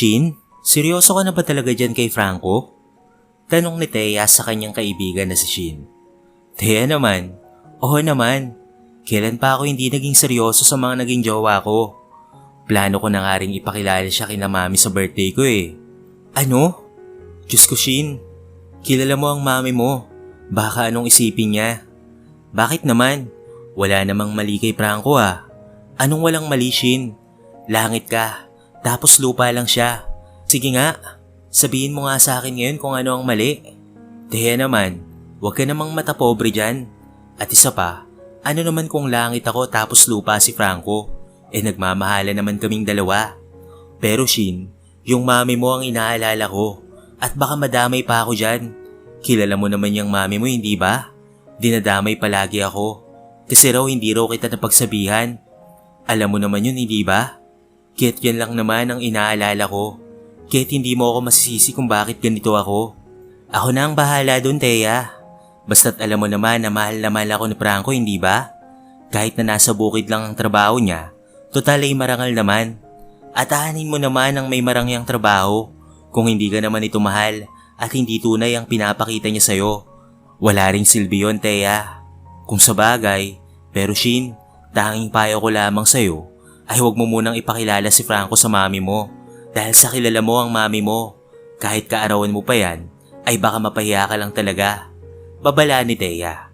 Shin, seryoso ka na ba talaga dyan kay Franco? Tanong ni Thea sa kanyang kaibigan na si Shin. Thea naman, oo naman. Kailan pa ako hindi naging seryoso sa mga naging jowa ko? Plano ko na nga rin ipakilala siya kina mami sa birthday ko eh. Ano? Diyos ko Shin, kilala mo ang mami mo. Baka anong isipin niya? Bakit naman? Wala namang mali kay Franco ah. Anong walang mali Shin? Langit ka, tapos lupa lang siya. Sige nga, sabihin mo nga sa akin ngayon kung ano ang mali. Teya naman, huwag ka namang mata pobre dyan. At isa pa, ano naman kung langit ako tapos lupa si Franco? Eh nagmamahala naman kaming dalawa. Pero Shin, yung mami mo ang inaalala ko. At baka madamay pa ako dyan. Kilala mo naman yung mami mo, hindi ba? Dinadamay palagi ako. Kasi raw hindi raw kita napagsabihan. Alam mo naman yun, hindi ba? Kahit yan lang naman ang inaalala ko. Kahit hindi mo ako masisisi kung bakit ganito ako. Ako na ang bahala doon, Teya. Basta't alam mo naman na mahal na mahal ako ni Franco, hindi ba? Kahit na nasa bukid lang ang trabaho niya, total ay marangal naman. At ahanin mo naman ang may marangyang trabaho kung hindi ka naman ito mahal at hindi tunay ang pinapakita niya sa'yo. Wala ring silbi yun, Teya. Kung sa bagay, pero Shin, tanging payo ko lamang sa'yo ay huwag mo munang ipakilala si Franco sa mami mo dahil sa kilala mo ang mami mo. Kahit kaarawan mo pa yan, ay baka mapahiya ka lang talaga. Babala ni Teya.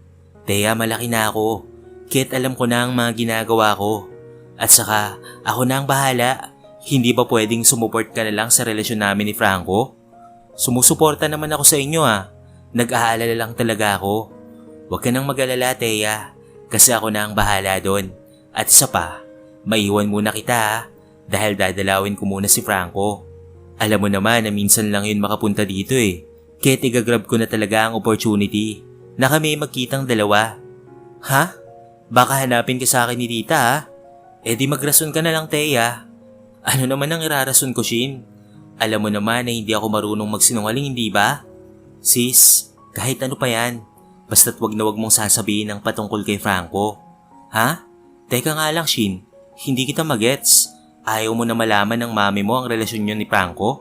Teya, malaki na ako. Kahit alam ko na ang mga ginagawa ko. At saka, ako na ang bahala. Hindi ba pwedeng sumuport ka na lang sa relasyon namin ni Franco? Sumusuporta naman ako sa inyo ah. Nag-aalala lang talaga ako. Huwag ka nang mag-alala, Teya. Kasi ako na ang bahala doon. At isa pa, maiwan muna kita ah, dahil dadalawin ko muna si Franco. Alam mo naman na minsan lang yun makapunta dito eh. Kaya tigagrab ko na talaga ang opportunity na kami magkitang dalawa. Ha? Baka hanapin ka sa akin ni Tita ha? Eh di magrason ka na lang, Teya. Ano naman ang irarason ko, Shin? Alam mo naman na hindi ako marunong magsinungaling, hindi ba? Sis, kahit ano pa yan, basta't wag na wag mong sasabihin ang patungkol kay Franco. Ha? Teka nga lang, Shin. Hindi kita magets. Ayaw mo na malaman ng mami mo ang relasyon niyo ni Franco?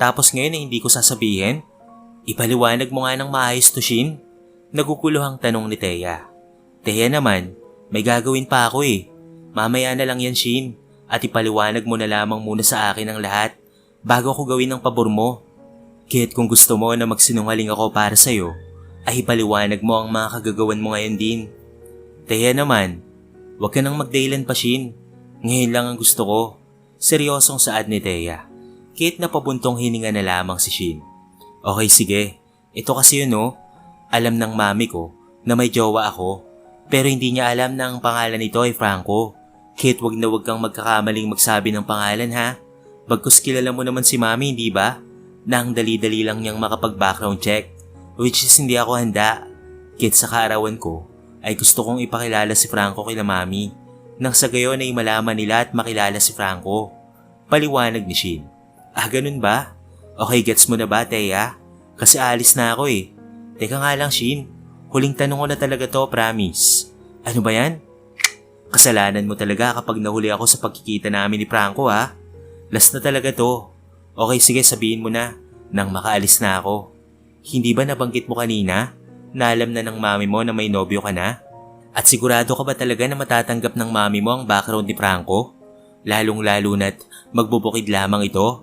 Tapos ngayon ay hindi ko sasabihin? Ipaliwanag mo nga ng maayos to, Shin. Nagukuluhang tanong ni Teya. Teya naman, may gagawin pa ako eh. Mamaya na lang yan, Shin. At ipaliwanag mo na lamang muna sa akin ang lahat bago ako gawin ng pabor mo. Kaya't kung gusto mo na magsinungaling ako para sa'yo, ay ipaliwanag mo ang mga kagagawan mo ngayon din. Teya naman, huwag ka nang magdailan pa, Shin. Ngayon lang ang gusto ko. Seryosong saad ni Teya. Kahit napabuntong hininga na lamang si Shin. Okay, sige. Ito kasi yun, no? Alam ng mami ko na may jowa ako. Pero hindi niya alam na ang pangalan nito ay Franco. Kit wag na wag kang magkakamaling magsabi ng pangalan ha. Bagkus kilala mo naman si mami, hindi ba? Na ang dali-dali lang niyang makapag-background check. Which is hindi ako handa. Kit sa kaarawan ko, ay gusto kong ipakilala si Franco kila mami. Nang sa gayon ay malaman nila at makilala si Franco. Paliwanag ni Shin. Ah, ganun ba? Okay, gets mo na ba, Teya? Kasi alis na ako eh. Teka nga lang, Shin. Huling tanong ko na talaga to, promise. Ano ba yan? Kasalanan mo talaga kapag nahuli ako sa pagkikita namin ni Franco ha. Last na talaga to. Okay sige sabihin mo na nang makaalis na ako. Hindi ba nabanggit mo kanina na alam na ng mami mo na may nobyo ka na? At sigurado ka ba talaga na matatanggap ng mami mo ang background ni Franco? Lalong lalo na't magbubukid lamang ito.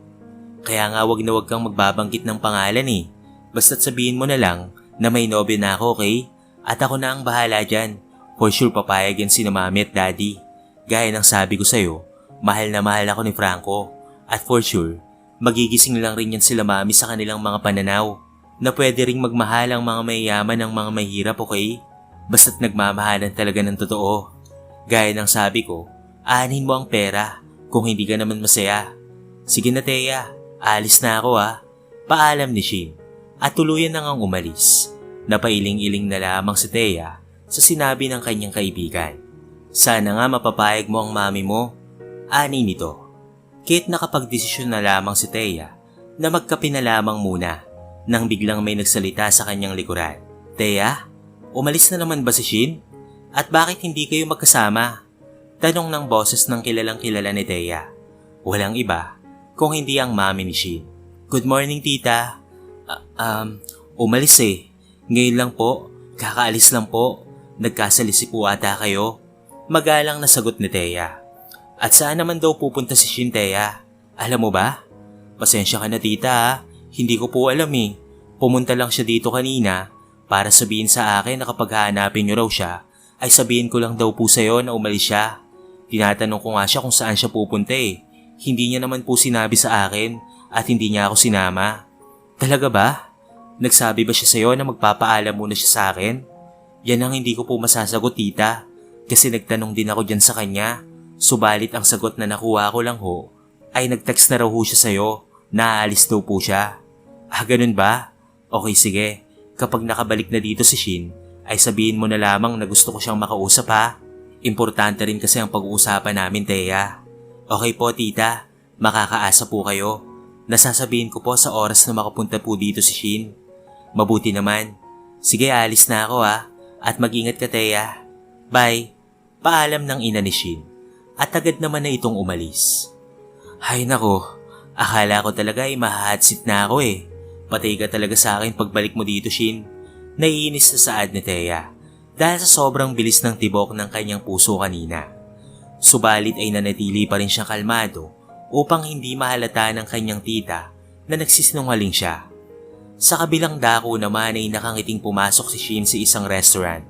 Kaya nga wag na wag kang magbabanggit ng pangalan eh. Basta't sabihin mo na lang na may nobyo na ako okay? At ako na ang bahala dyan. For sure papayag yan si na mami at daddy. Gaya ng sabi ko sa'yo, mahal na mahal ako ni Franco. At for sure, magigising lang rin yan sila mami sa kanilang mga pananaw. Na pwede ring magmahal ang mga mayayaman ng mga mahirap, okay? Basta't nagmamahalan talaga ng totoo. Gaya ng sabi ko, aanin mo ang pera kung hindi ka naman masaya. Sige na Teya, alis na ako ah. Paalam ni Shin at tuluyan na ngang umalis. Napailing-iling na lamang si Teya sa sinabi ng kanyang kaibigan. Sana nga mapapayag mo ang mami mo. Ani nito. Kit nakapagdesisyon na lamang si Teya na magkape na lamang muna nang biglang may nagsalita sa kanyang likuran. Teya, umalis na naman ba si Shin? At bakit hindi kayo magkasama? Tanong ng boses ng kilalang kilala ni Teya. Walang iba, kung hindi ang mami ni Shin. Good morning, tita. Ah, um, umalis eh. Ngayon lang po, kakaalis lang po. Nagkasalisi po ata kayo. Magalang na sagot ni Thea. At saan naman daw pupunta si Shin, Thea? Alam mo ba? Pasensya ka na tita ha. Hindi ko po alam eh. Pumunta lang siya dito kanina para sabihin sa akin na kapag hahanapin niyo raw siya, ay sabihin ko lang daw po sa'yo na umalis siya. Tinatanong ko nga siya kung saan siya pupunta eh. Hindi niya naman po sinabi sa akin at hindi niya ako sinama. Talaga ba? Nagsabi ba siya sa'yo na magpapaalam muna siya sa akin? Yan ang hindi ko po masasagot tita. Kasi nagtanong din ako dyan sa kanya. Subalit ang sagot na nakuha ko lang ho, ay nag-text na raw ho siya sa'yo na aalis daw po siya. Ah, ganun ba? Okay sige, kapag nakabalik na dito si Shin, ay sabihin mo na lamang na gusto ko siyang makausap ha. Importante rin kasi ang pag-uusapan namin, Teya. Okay po, tita. Makakaasa po kayo. Nasasabihin ko po sa oras na makapunta po dito si Shin. Mabuti naman. Sige, alis na ako ha. At mag-ingat ka, Teya. Bye. Paalam ng ina ni Shin. At agad naman na itong umalis. Hay nako, akala ko talaga ay mahahatsit na ako eh. Patay ka talaga sa akin pagbalik mo dito, Shin. Naiinis na saad ni Teya dahil sa sobrang bilis ng tibok ng kanyang puso kanina. Subalit ay nanatili pa rin siyang kalmado upang hindi mahalata ng kanyang tita na nagsisinungaling siya. Sa kabilang dako naman ay nakangiting pumasok si Shin sa isang restaurant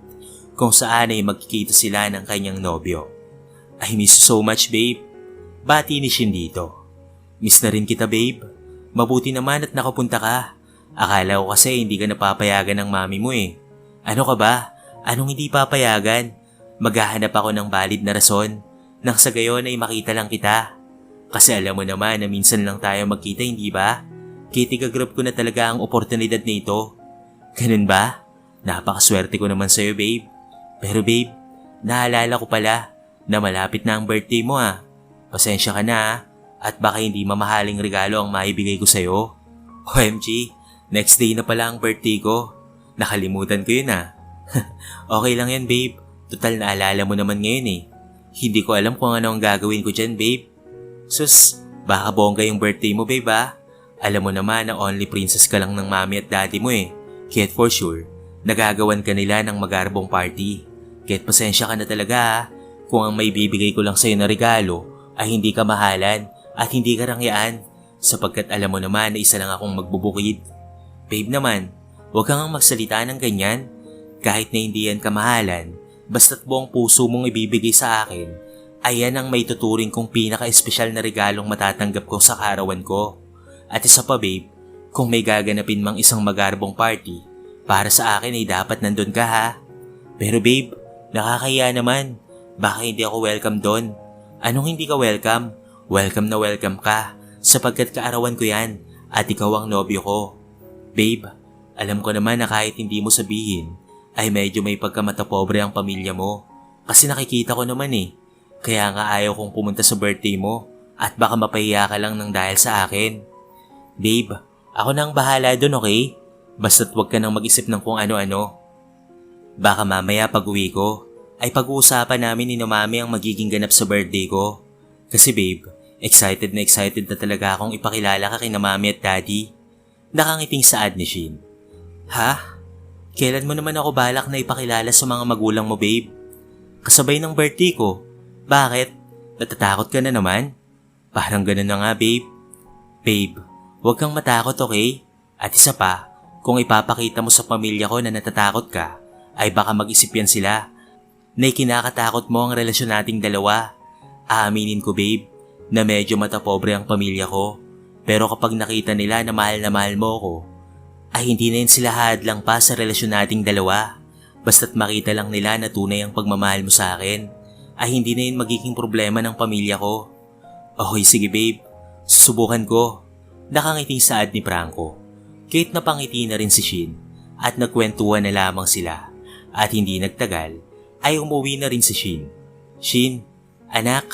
kung saan ay magkikita sila ng kanyang nobyo. I miss you so much babe. Bati ni Shin dito. Miss na rin kita babe. Mabuti naman at nakapunta ka. Akala ko kasi hindi ka napapayagan ng mami mo eh. Ano ka ba? Anong hindi papayagan? Maghahanap ako ng valid na rason nang sa gayon ay makita lang kita. Kasi alam mo naman na minsan lang tayo magkita hindi ba? Kitigagrab ko na talaga ang oportunidad na ito. Ganun ba? Napakaswerte ko naman sa'yo babe. Pero babe, naalala ko pala na malapit na ang birthday mo ah. Pasensya ka na ah, at baka hindi mamahaling regalo ang maibigay ko sa'yo. OMG, next day na pala ang birthday ko. Nakalimutan ko yun ah. okay lang yan babe, total naalala mo naman ngayon eh. Hindi ko alam kung ano ang gagawin ko dyan babe. Sus, baka bongga yung birthday mo babe ah. Alam mo naman na only princess ka lang ng mami at daddy mo eh. Kaya't for sure, nagagawan ka nila ng magarbong party. Kaya't pasensya ka na talaga ah kung ang may bibigay ko lang sa'yo na regalo ay hindi ka mahalan at hindi ka rangyaan sapagkat alam mo naman na isa lang akong magbubukid. Babe naman, huwag kang magsalita ng ganyan. Kahit na hindi yan kamahalan, basta't buong puso mong ibibigay sa akin, ayan ang may tuturing kong pinaka-espesyal na regalong matatanggap ko sa karawan ko. At isa pa babe, kung may gaganapin mang isang magarbong party, para sa akin ay dapat nandun ka ha. Pero babe, nakakaya naman. Baka hindi ako welcome doon. Anong hindi ka welcome? Welcome na welcome ka, sapagkat kaarawan ko yan at ikaw ang nobyo ko. Babe, alam ko naman na kahit hindi mo sabihin, ay medyo may pagkamatapobre ang pamilya mo. Kasi nakikita ko naman eh. Kaya nga ayaw kong pumunta sa birthday mo at baka mapahiya ka lang ng dahil sa akin. Babe, ako na ang bahala doon okay? Basta't huwag ka nang mag-isip ng kung ano-ano. Baka mamaya pag uwi ko, ay pag-uusapan namin ni Mami ang magiging ganap sa birthday ko. Kasi babe, excited na excited na talaga akong ipakilala ka kina Mami at Daddy. Nakangiting saad ni Shin. Ha? Kailan mo naman ako balak na ipakilala sa mga magulang mo babe? Kasabay ng birthday ko. Bakit? Natatakot ka na naman? Parang ganun na nga babe. Babe, huwag kang matakot okay? At isa pa, kung ipapakita mo sa pamilya ko na natatakot ka, ay baka mag-isip yan sila na ikinakatakot mo ang relasyon nating dalawa. Aaminin ko babe, na medyo matapobre ang pamilya ko. Pero kapag nakita nila na mahal na mahal mo ko, ay hindi na yun sila hadlang pa sa relasyon nating dalawa. Basta't makita lang nila na tunay ang pagmamahal mo sa akin, ay hindi na yun magiging problema ng pamilya ko. Okay sige babe, susubukan ko. Nakangiting saad ni Franco. Kahit napangiti na rin si Shin at nagkwentuhan na lamang sila at hindi nagtagal ay umuwi na rin si Shin. Shin, anak,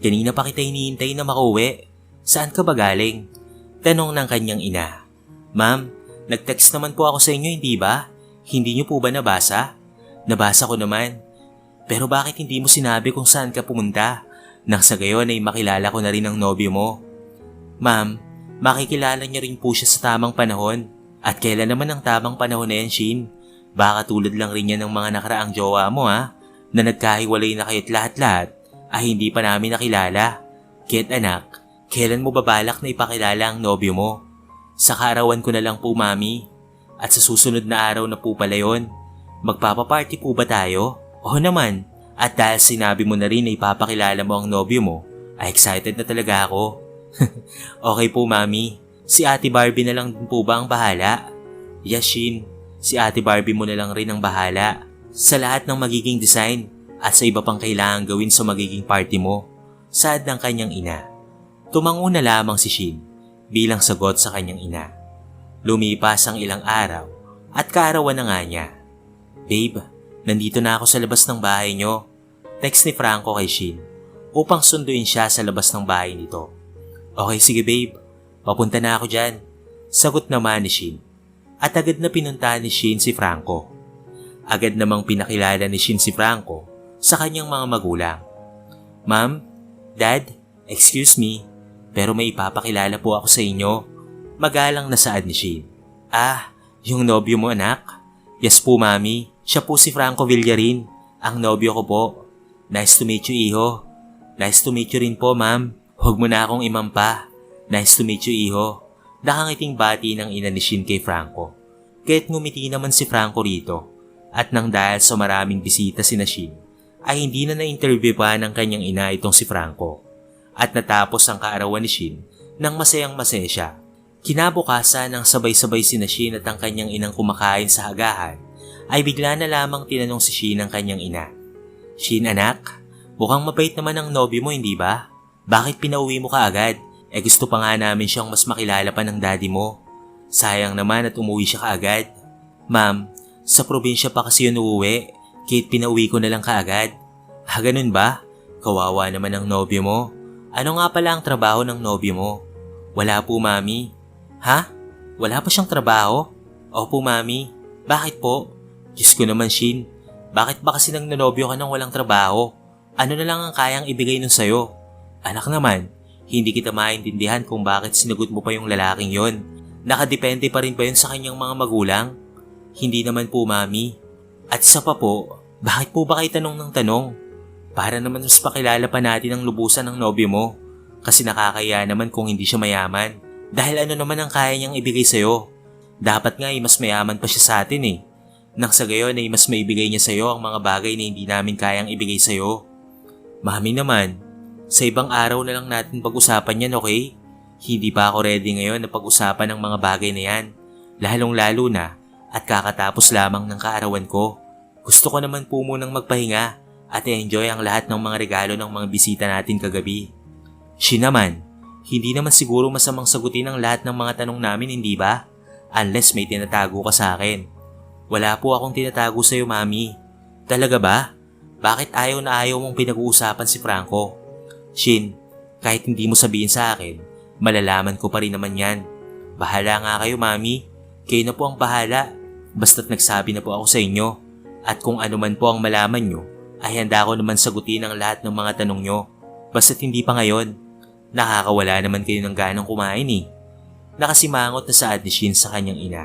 kanina pa kita hinihintay na makauwi. Saan ka ba galing? Tanong ng kanyang ina. Ma'am, nag-text naman po ako sa inyo hindi ba? Hindi niyo po ba nabasa? Nabasa ko naman. Pero bakit hindi mo sinabi kung saan ka pumunta? Nang sa gayon ay makilala ko na rin ang nobyo mo. Ma'am, makikilala niyo rin po siya sa tamang panahon. At kailan naman ang tamang panahon na yan, Shin? Baka tulad lang rin yan ng mga nakaraang jowa mo ha, na nagkahiwalay na kayo't lahat-lahat ay hindi pa namin nakilala. Kit anak, kailan mo babalak na ipakilala ang nobyo mo? Sa kaarawan ko na lang po mami. At sa susunod na araw na po pala yun. Magpapaparty po ba tayo? Oo naman. At dahil sinabi mo na rin na ipapakilala mo ang nobyo mo, ay excited na talaga ako. okay po mami. Si Ate Barbie na lang po ba ang bahala? Yes, Shin. Si Ate Barbie mo na lang rin ang bahala. Sa lahat ng magiging design at sa iba pang kailangan gawin sa magiging party mo. Saad ng kanyang ina. Tumango na lamang si Shin bilang sagot sa kanyang ina. Lumipas ang ilang araw at kaarawan na nga niya. Babe, nandito na ako sa labas ng bahay niyo. Text ni Franco kay Shin upang sunduin siya sa labas ng bahay nito. Okay sige babe, papunta na ako dyan. Sagot naman ni Shin. At agad na pinuntahan ni Shin si Franco. Agad namang pinakilala ni Shin si Franco sa kanyang mga magulang. Ma'am, Dad, excuse me, pero may ipapakilala po ako sa inyo. Magalang na saad ni Shin. Ah, yung nobyo mo anak? Yes po mami, siya po si Franco Villarin, ang nobyo ko po. Nice to meet you iho. Nice to meet you rin po ma'am. Huwag mo na akong imampa. Nice to meet you iho. Nakangiting bati ng ina ni Shin kay Franco. Kaya't ngumiti naman si Franco rito. At nang dahil sa maraming bisita si na Shin, ay hindi na na-interview pa ng kanyang ina itong si Franco. At natapos ang kaarawan ni Shin nang masayang masaya siya. Kinabukasan ng sabay-sabay si na Shin at ang kanyang inang kumakain sa hagahan, ay bigla na lamang tinanong si Shin ng kanyang ina. Shin anak, mukhang mabait naman ang nobyo mo hindi ba? Bakit pinauwi mo ka agad? Eh gusto pa nga namin siyang mas makilala pa ng daddy mo. Sayang naman at umuwi siya kaagad. Ma'am, sa probinsya pa kasi yun uuwi, kahit pinauwi ko na lang kaagad. Ha ganun ba? Kawawa naman ang nobyo mo. Ano nga pala ang trabaho ng nobyo mo? Wala po mami. Ha? Wala pa siyang trabaho? Opo mami. Bakit po? Diyos ko naman Shin. Bakit ba kasi nang nanobyo ka nang walang trabaho? Ano na lang ang kayang ibigay nun sa'yo? Anak naman, hindi kita maintindihan kung bakit sinagot mo pa yung lalaking yon. Nakadepende pa rin ba yun sa kanyang mga magulang? Hindi naman po mami. At isa pa po, bakit po ba kayo tanong ng tanong? Para naman mas pakilala pa natin ang lubusan ng nobyo mo. Kasi nakakaya naman kung hindi siya mayaman. Dahil ano naman ang kaya niyang ibigay sa'yo. Dapat nga ay mas mayaman pa siya sa atin eh. Nang sa gayon ay mas maibigay niya sa'yo ang mga bagay na hindi namin kayang ibigay sa'yo. Mami naman, sa ibang araw na lang natin pag-usapan yan okay? Hindi pa ako ready ngayon na pag-usapan ng mga bagay na yan. Lalong lalo na at kakatapos lamang ng kaarawan ko. Gusto ko naman po munang magpahinga at enjoy ang lahat ng mga regalo ng mga bisita natin kagabi. She naman, hindi naman siguro masamang sagutin ang lahat ng mga tanong namin, hindi ba? Unless may tinatago ka sa akin. Wala po akong tinatago sa'yo, Mami. Talaga ba? Bakit ayaw na ayaw mong pinag-uusapan si Franco? Shin, kahit hindi mo sabihin sa akin, malalaman ko pa rin naman yan. Bahala nga kayo, Mami. Kayo na po ang bahala. Basta't nagsabi na po ako sa inyo. At kung ano man po ang malaman nyo, ay handa ko naman sagutin ang lahat ng mga tanong nyo. Basta't hindi pa ngayon. Nakakawala naman kayo ng ganang kumain eh. Nakasimangot na saad ni Shin sa kanyang ina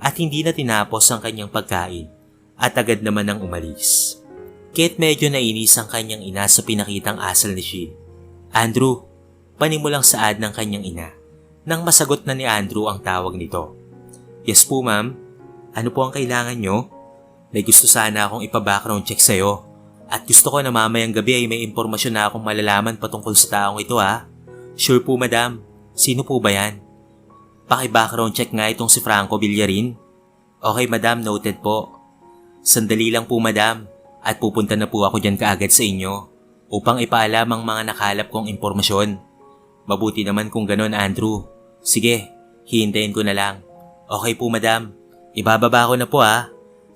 at hindi na tinapos ang kanyang pagkain at agad naman nang umalis. Kate medyo nainis ang kanyang ina sa pinakitang asal ni Shin. Andrew, panimulang saad ng kanyang ina nang masagot na ni Andrew ang tawag nito. Yes po ma'am, ano po ang kailangan nyo? May gusto sana akong ipa-background check sa'yo at gusto ko na mamayang gabi ay may impormasyon na akong malalaman patungkol sa taong ito ha. Sure po madam, sino po ba yan? Paki-background check nga itong si Franco Villarin. Okay madam, noted po. Sandali lang po madam at pupunta na po ako dyan kaagad sa inyo upang ipaalam ang mga nakalap kong impormasyon. Mabuti naman kung ganon Andrew. Sige, hihintayin ko na lang. Okay po madam, ibababa ko na po ha.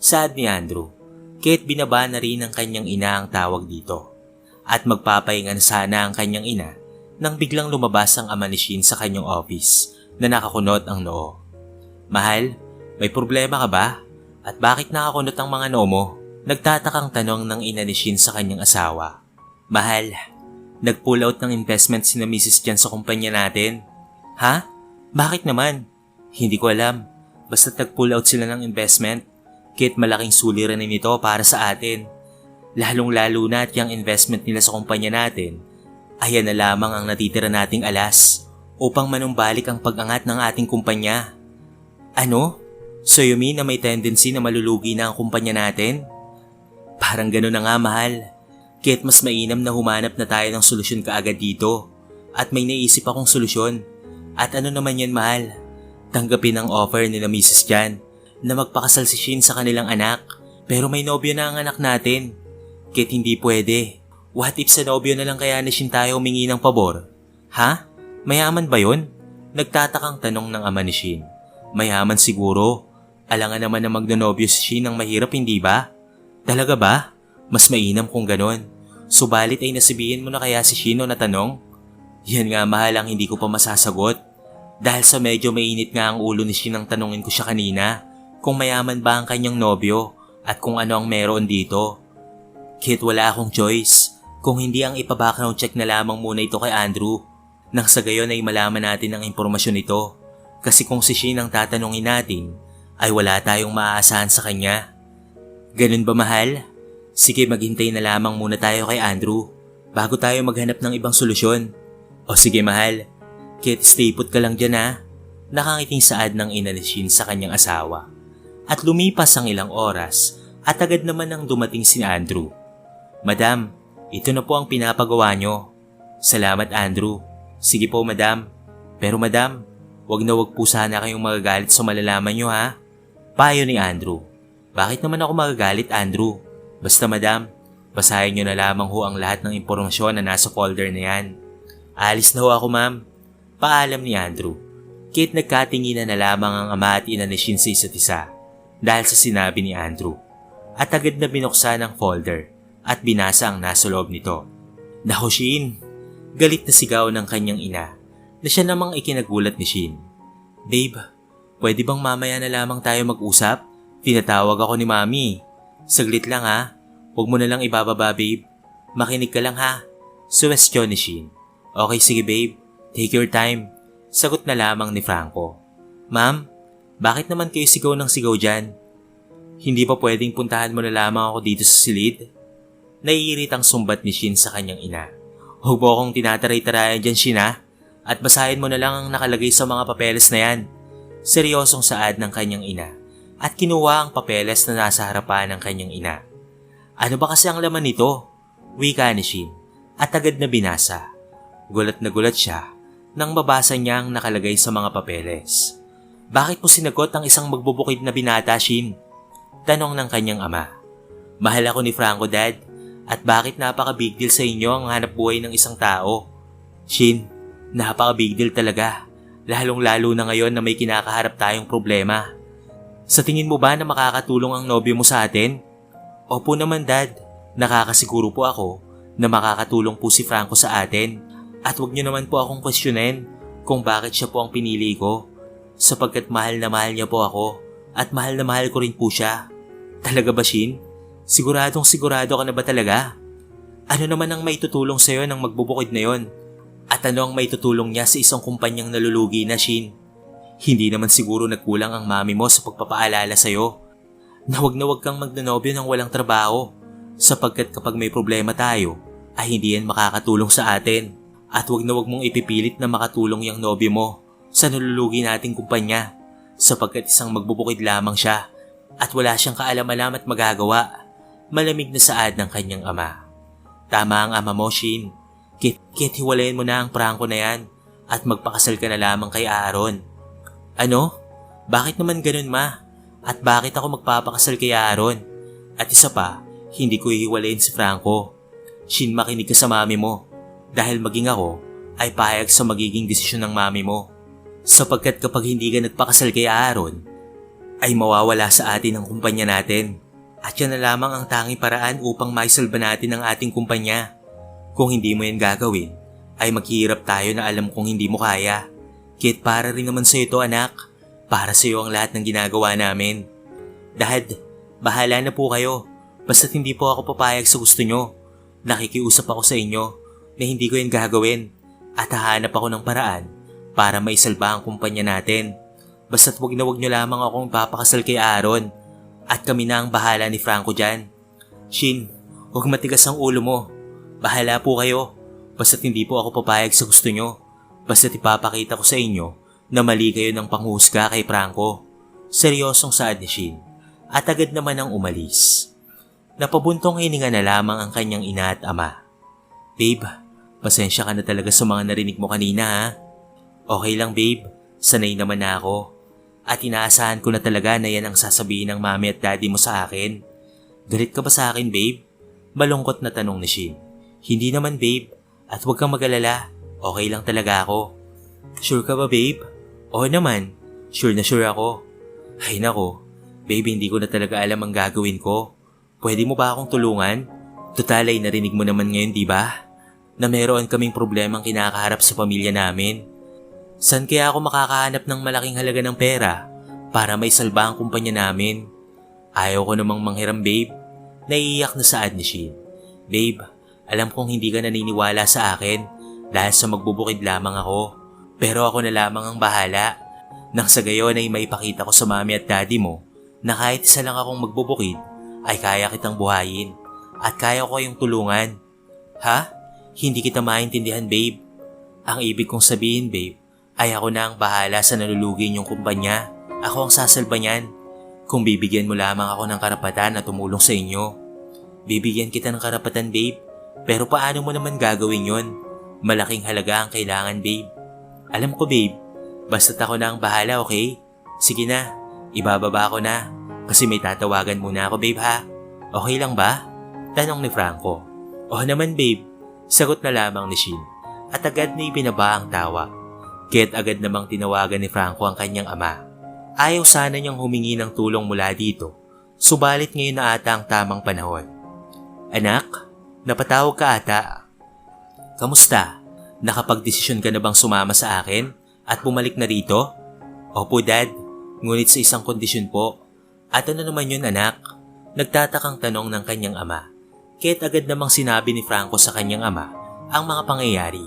Saad ni Andrew. Kahit binaba na rin ng kanyang ina ang tawag dito. At magpapahingan sana ang kanyang ina nang biglang lumabas ang ama ni Shin sa kanyang office na nakakunot ang noo. Mahal, may problema ka ba? At bakit nakakunot ang mga noo mo? Nagtatakang tanong ng ina ni Shin sa kanyang asawa. Mahal, nag-pull out ng investment si na Mrs. Jan sa kumpanya natin. Ha? Bakit naman? Hindi ko alam. Basta tag-pull out sila ng investment. Kit malaking suliranin nito para sa atin. Lalong-lalo na at yung investment nila sa kumpanya natin, ayan na lamang ang natitira nating alas upang manumbalik ang pag-angat ng ating kumpanya. Ano? So you mean na may tendency na malulugi na ang kumpanya natin? Parang gano'n na nga mahal. Kit mas mainam na humanap na tayo ng solusyon kaagad dito. At may naisip akong solusyon. At ano naman yan mahal? Tanggapin ang offer nila Mrs. Jan na magpakasal si Shin sa kanilang anak. Pero may nobyo na ang anak natin. Kit hindi pwede. What if sa nobyo na lang kaya ni Shin tayo humingi ng pabor? Ha? Mayaman ba yun? Nagtatakang tanong ng ama ni Shin. Mayaman siguro. Alangan naman na magnonobyo si Shin ang mahirap hindi ba? Talaga ba? Mas mainam kung ganon. Subalit ay nasibihin mo na kaya si Shino na tanong? Yan nga mahal ang hindi ko pa masasagot. Dahil sa medyo mainit nga ang ulo ni Shin nang tanungin ko siya kanina kung mayaman ba ang kanyang nobyo at kung ano ang meron dito. Kit wala akong choice kung hindi ang ipa-background check na lamang muna ito kay Andrew nang sa gayon ay malaman natin ang impormasyon nito. Kasi kung si Shin ang tatanungin natin, ay wala tayong maaasahan sa kanya. Ganun ba mahal? Sige maghintay na lamang muna tayo kay Andrew bago tayo maghanap ng ibang solusyon. O sige mahal, Kit stay put ka lang dyan ha. Nakangiting saad ng ina ni Shin sa kanyang asawa. At lumipas ang ilang oras at agad naman nang dumating si Andrew. Madam, ito na po ang pinapagawa nyo. Salamat Andrew. Sige po madam. Pero madam, wag na wag po sana kayong magagalit sa malalaman nyo ha. Payo ni Andrew. Bakit naman ako magagalit Andrew? Basta madam, basahin nyo na lamang ho ang lahat ng impormasyon na nasa folder na yan. Alis na ho ako ma'am. Paalam ni Andrew. Kate nagkatinginan na lamang ang ama at ina ni Shin sa isa't isa dahil sa sinabi ni Andrew. At agad na binuksan ang folder at binasa ang nasa loob nito. Naku Shin, galit na sigaw ng kanyang ina na siya namang ikinagulat ni Shin. Babe, pwede bang mamaya na lamang tayo mag-usap? Tinatawag ako ni Mami. Saglit lang ha. Huwag mo na lang ibababa babe. Makinig ka lang ha. Suwestyon ni Shin. Okay sige babe. Take your time. Sagot na lamang ni Franco. Ma'am, bakit naman kayo sigaw ng sigaw dyan? Hindi pa pwedeng puntahan mo na lamang ako dito sa silid? Naiirit ang sumbat ni Shin sa kanyang ina. Huwag mo akong tinataray-tarayan dyan, Shin ha? At basahin mo na lang ang nakalagay sa mga papeles na yan. Seryosong saad ng kanyang ina. At kinuha ang papeles na nasa harapan ng kanyang ina. Ano ba kasi ang laman nito? Wika ni Shin. At agad na binasa. Gulat na gulat siya nang mabasa niya ang nakalagay sa mga papeles. Bakit mo sinagot ang isang magbubukid na binata, Shin? Tanong ng kanyang ama. Mahal ako ni Franco, Dad. At bakit napaka-big deal sa inyo ang hanap buhay ng isang tao? Shin, napaka-big deal talaga. Lalong-lalo na ngayon na may kinakaharap tayong problema. Sa tingin mo ba na makakatulong ang nobyo mo sa atin? Opo naman, Dad. Nakakasiguro po ako na makakatulong po si Franco sa atin. At wag niyo naman po akong questionin kung bakit siya po ang pinili ko. Sapagkat mahal na mahal niya po ako at mahal na mahal ko rin po siya. Talaga ba, Shin? Siguradong sigurado ka na ba talaga? Ano naman ang may tutulong sa'yo ng magbubukid na yon? At ano ang may tutulong niya sa isang kumpanyang nalulugi na, Shin? Hindi naman siguro nagkulang ang mami mo sa pagpapaalala sa'yo na wag na wag kang magnanobyo ng walang trabaho sapagkat kapag may problema tayo ay hindi yan makakatulong sa atin. At wag na wag mong ipipilit na makatulong yung nobyo mo sa nalulugi nating kumpanya sapagkat isang magbubukid lamang siya at wala siyang kaalam-alam at magagawa. Malamig na saad ng kanyang ama. Tama ang ama mo, Shin. Kit, kit hiwalayin mo na ang prangko na yan at magpakasal ka na lamang kay Aaron. Ano? Bakit naman ganun ma? At bakit ako magpapakasal kay Aaron? At isa pa, hindi ko hiwalayin si Franco. Shin makinig ka sa mami mo dahil maging ako ay pahayag sa magiging desisyon ng mami mo. Sapagkat kapag hindi ka nagpakasal kay Aaron, ay mawawala sa atin ang kumpanya natin. At yan na lamang ang tanging paraan upang maisalba natin ang ating kumpanya. Kung hindi mo yan gagawin, ay maghihirap tayo na alam kong hindi mo kaya. Kit para rin naman sa ito anak, para sa iyo ang lahat ng ginagawa namin. Dad, bahala na po kayo, basta't hindi po ako papayag sa gusto nyo. Nakikiusap ako sa inyo na hindi ko yan gagawin at hahanap ako ng paraan para maisalba ang kumpanya natin. Basta't wag na wag niyo lamang akong papakasal kay Aaron at kami na ang bahala ni Franco dyan. Shin, huwag matigas ang ulo mo. Bahala po kayo. Basta't hindi po ako papayag sa gusto nyo. Basta't ipapakita ko sa inyo na mali kayo ng panghusga kay Franco. Seryosong saad ni Shin at agad naman ang umalis. Napabuntong hininga na lamang ang kanyang ina at ama. Babe, pasensya ka na talaga sa mga narinig mo kanina ha. Okay lang babe, sanay naman na ako. At inaasahan ko na talaga na yan ang sasabihin ng mami at daddy mo sa akin. Galit ka ba sa akin babe? Malungkot na tanong ni Shin. Hindi naman babe, at huwag kang magalala. Okay lang talaga ako. Sure ka ba babe? Oo naman, sure na sure ako. Ay nako, babe hindi ko na talaga alam ang gagawin ko. Pwede mo ba akong tulungan? Total ay narinig mo naman ngayon di ba? Na meron kaming problemang kinakaharap sa pamilya namin. San kaya ako makakahanap ng malaking halaga ng pera para may salba ang kumpanya namin? Ayaw ko namang manghiram babe. Naiiyak na saad ni Shin. Babe, alam kong hindi ka naniniwala sa akin dahil sa magbubukid lamang ako. Pero ako na lamang ang bahala. Nang sa gayon ay maipakita ko sa mami at daddy mo na kahit isa lang akong magbubukid ay kaya kitang buhayin at kaya ko kayong tulungan. Ha? Hindi kita maintindihan babe. Ang ibig kong sabihin babe ay ako na ang bahala sa nalulugi niyong kumpanya. Ako ang sasalba niyan. Kung bibigyan mo lamang ako ng karapatan na tumulong sa inyo. Bibigyan kita ng karapatan babe. Pero paano mo naman gagawin yon? Malaking halaga ang kailangan babe. Alam ko babe, basta't ako na ang bahala okay? Sige na, ibababa ko na. Kasi may tatawagan muna ako babe ha. Okay lang ba? Tanong ni Franco. Oo naman babe, sagot na lamang ni Shin. At agad na ibinaba ang tawa. Kaya't agad namang tinawagan ni Franco ang kanyang ama. Ayaw sana niyang humingi ng tulong mula dito. Subalit ngayon na ata ang tamang panahon. Anak, napatawag ka ata. Kamusta? Nakapagdesisyon ka na bang sumama sa akin at bumalik na rito? Opo dad, ngunit sa isang kondisyon po. At ano naman yun anak? Nagtatakang tanong ng kanyang ama. Kaya't agad namang sinabi ni Franco sa kanyang ama ang mga pangyayari.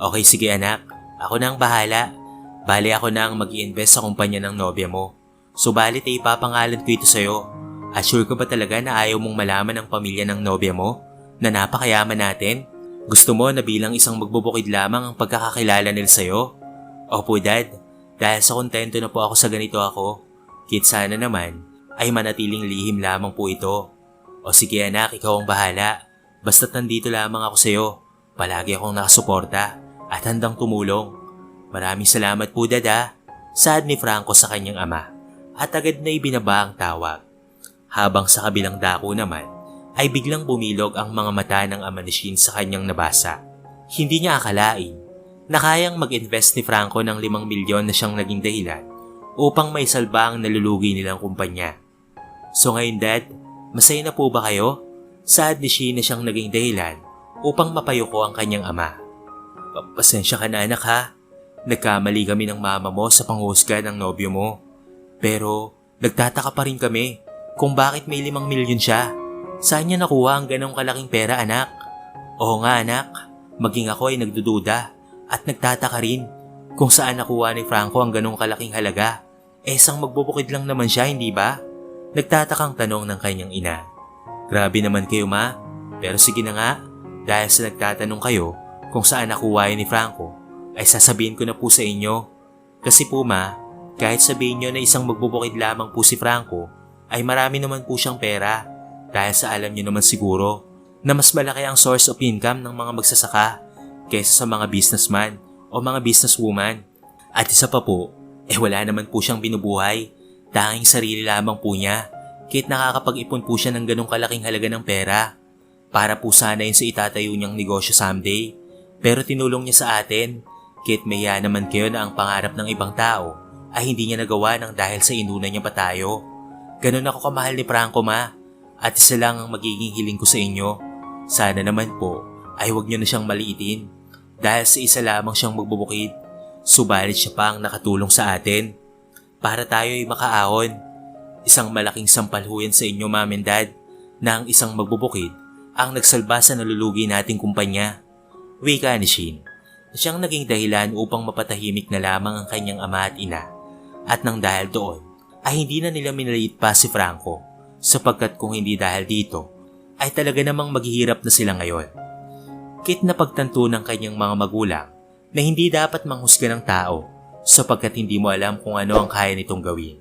Okay sige anak, ako na ang bahala. Bali ako na ang mag invest sa kumpanya ng nobya mo. Subalit ay ipapangalan ko ito sa'yo. At sure ka ba talaga na ayaw mong malaman ng pamilya ng nobya mo? Na napakayaman natin? Gusto mo na bilang isang magbubukid lamang ang pagkakakilala nila sa'yo? Opo dad, dahil sa kontento na po ako sa ganito ako. Kit sana naman ay manatiling lihim lamang po ito. O sige anak, ikaw ang bahala. Basta't nandito lamang ako sa'yo. Palagi akong nakasuporta at handang tumulong. Maraming salamat po dada. Saad ni Franco sa kanyang ama at agad na ibinaba ang tawag. Habang sa kabilang dako naman ay biglang bumilog ang mga mata ng ama ni Shin sa kanyang nabasa. Hindi niya akalain na kayang mag-invest ni Franco ng 5 milyon na siyang naging dahilan upang may salba ang nalulugi nilang kumpanya. So ngayon dad, masaya na po ba kayo? Saad ni Shin na siyang naging dahilan upang mapayuko ang kanyang ama. Pasensya ka na anak ha. Nagkamali kami ng mama mo sa panghusga ng nobyo mo. Pero nagtataka pa rin kami kung bakit may limang milyon siya. Saan niya nakuha ang ganong kalaking pera anak? Oo nga anak, maging ako ay nagdududa at nagtataka rin kung saan nakuha ni Franco ang ganong kalaking halaga. Eh sang magbubukid lang naman siya hindi ba? Nagtatakang tanong ng kanyang ina. Grabe naman kayo ma, pero sige na nga, dahil sa nagtatanong kayo kung saan nakuha ni Franco, ay sasabihin ko na po sa inyo. Kasi po ma, kahit sabihin nyo na isang magbubukid lamang po si Franco, ay marami naman po siyang pera. Dahil sa alam nyo naman siguro na mas malaki ang source of income ng mga magsasaka kaysa sa mga businessman o mga businesswoman. At isa pa po, eh wala naman po siyang binubuhay. Tanging sarili lamang po niya kahit nakakapag-ipon po siya ng ganong kalaking halaga ng pera. Para po sana yun sa itatayo niyang negosyo someday. Pero tinulong niya sa atin kahit maya naman kayo na ang pangarap ng ibang tao ay hindi niya nagawa ng dahil sa inuna niya pa tayo. Ganon ako kamahal ni Franco ma at isa lang ang magiging hiling ko sa inyo. Sana naman po ay huwag niyo na siyang maliitin dahil sa isa lamang siyang magbubukid. Subalit siya pa ang nakatulong sa atin para tayo ay makaahon. Isang malaking sampalhuyan sa inyo mom and dad na ang isang magbubukid ang nagsalba sa nalulugi nating kumpanya. Wika ni Shin. siyang naging dahilan upang mapatahimik na lamang ang kanyang ama at ina. At nang dahil doon, ay hindi na nila minaliit pa si Franco sapagkat kung hindi dahil dito, ay talaga namang maghihirap na sila ngayon. Kit na pagtanto ng kanyang mga magulang na hindi dapat manghusga ng tao sapagkat hindi mo alam kung ano ang kaya nitong gawin.